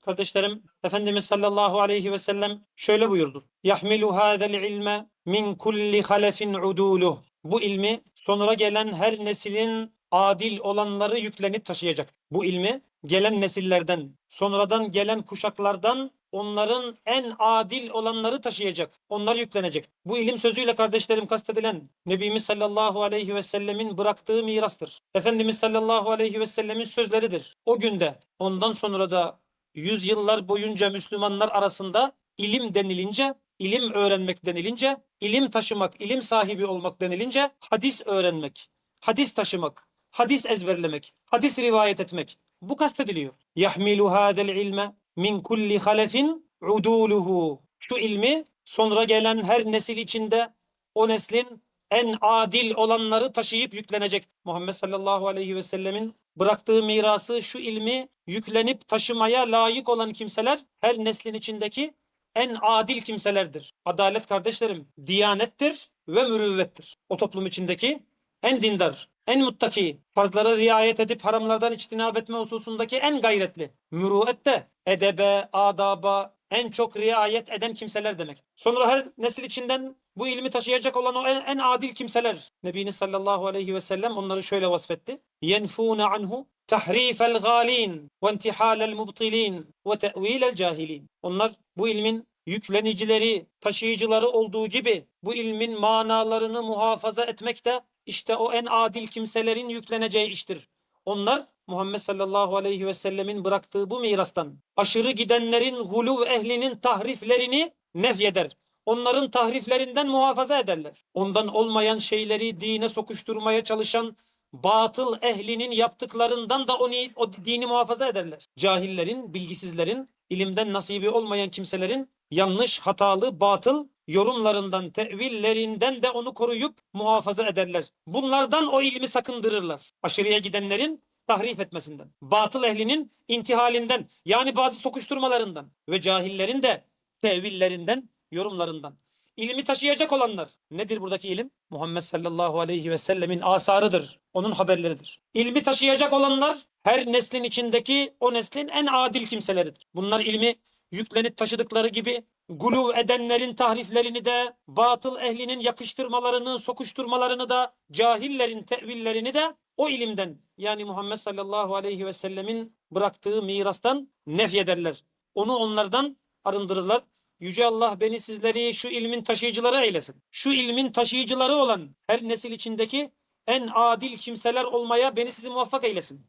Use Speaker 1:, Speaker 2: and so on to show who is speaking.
Speaker 1: Kardeşlerim, Efendimiz sallallahu aleyhi ve sellem şöyle buyurdu. Yahmilu hâzel ilme min kulli halefin uduluh. Bu ilmi sonra gelen her neslin adil olanları yüklenip taşıyacak. Bu ilmi gelen nesillerden, sonradan gelen kuşaklardan onların en adil olanları taşıyacak. Onlar yüklenecek. Bu ilim sözüyle kardeşlerim kastedilen Nebimiz sallallahu aleyhi ve sellemin bıraktığı mirastır. Efendimiz sallallahu aleyhi ve sellemin sözleridir. O günde ondan sonra da yüzyıllar boyunca Müslümanlar arasında ilim denilince, ilim öğrenmek denilince, ilim taşımak, ilim sahibi olmak denilince hadis öğrenmek, hadis taşımak, hadis ezberlemek, hadis rivayet etmek. Bu kastediliyor. Yahmilu hadel ilme min kulli halefin uduluhu. Şu ilmi sonra gelen her nesil içinde o neslin en adil olanları taşıyıp yüklenecek. Muhammed sallallahu aleyhi ve sellemin bıraktığı mirası şu ilmi yüklenip taşımaya layık olan kimseler her neslin içindeki en adil kimselerdir. Adalet kardeşlerim, diyanettir ve mürüvvettir. O toplum içindeki en dindar, en muttaki, farzlara riayet edip haramlardan içtinab etme hususundaki en gayretli, mürüvvette, edebe, adaba en çok riayet eden kimseler demek. Sonra her nesil içinden bu ilmi taşıyacak olan o en, en adil kimseler. Nebimiz sallallahu aleyhi ve sellem onları şöyle vasfetti. Yenfûne anhu tahrifel gâlin ve intihalel mubtilin ve te'vilel cahilin. Onlar bu ilmin yüklenicileri, taşıyıcıları olduğu gibi bu ilmin manalarını muhafaza etmek de işte o en adil kimselerin yükleneceği iştir. Onlar Muhammed sallallahu aleyhi ve sellemin bıraktığı bu mirastan aşırı gidenlerin, guluv ehlinin tahriflerini nefyeder. Onların tahriflerinden muhafaza ederler. Ondan olmayan şeyleri dine sokuşturmaya çalışan batıl ehlinin yaptıklarından da onu, o dini muhafaza ederler. Cahillerin, bilgisizlerin, ilimden nasibi olmayan kimselerin yanlış, hatalı, batıl yorumlarından, tevillerinden de onu koruyup muhafaza ederler. Bunlardan o ilmi sakındırırlar. Aşırıya gidenlerin tahrif etmesinden, batıl ehlinin intihalinden yani bazı sokuşturmalarından ve cahillerin de tevillerinden, yorumlarından. İlmi taşıyacak olanlar. Nedir buradaki ilim? Muhammed sallallahu aleyhi ve sellemin asarıdır. Onun haberleridir. İlmi taşıyacak olanlar her neslin içindeki o neslin en adil kimseleridir. Bunlar ilmi yüklenip taşıdıkları gibi guluv edenlerin tahriflerini de, batıl ehlinin yakıştırmalarını, sokuşturmalarını da, cahillerin tevillerini de o ilimden yani Muhammed sallallahu aleyhi ve sellemin bıraktığı mirastan nefyederler. Onu onlardan arındırırlar. Yüce Allah beni sizleri şu ilmin taşıyıcıları eylesin. Şu ilmin taşıyıcıları olan her nesil içindeki en adil kimseler olmaya beni sizi muvaffak eylesin.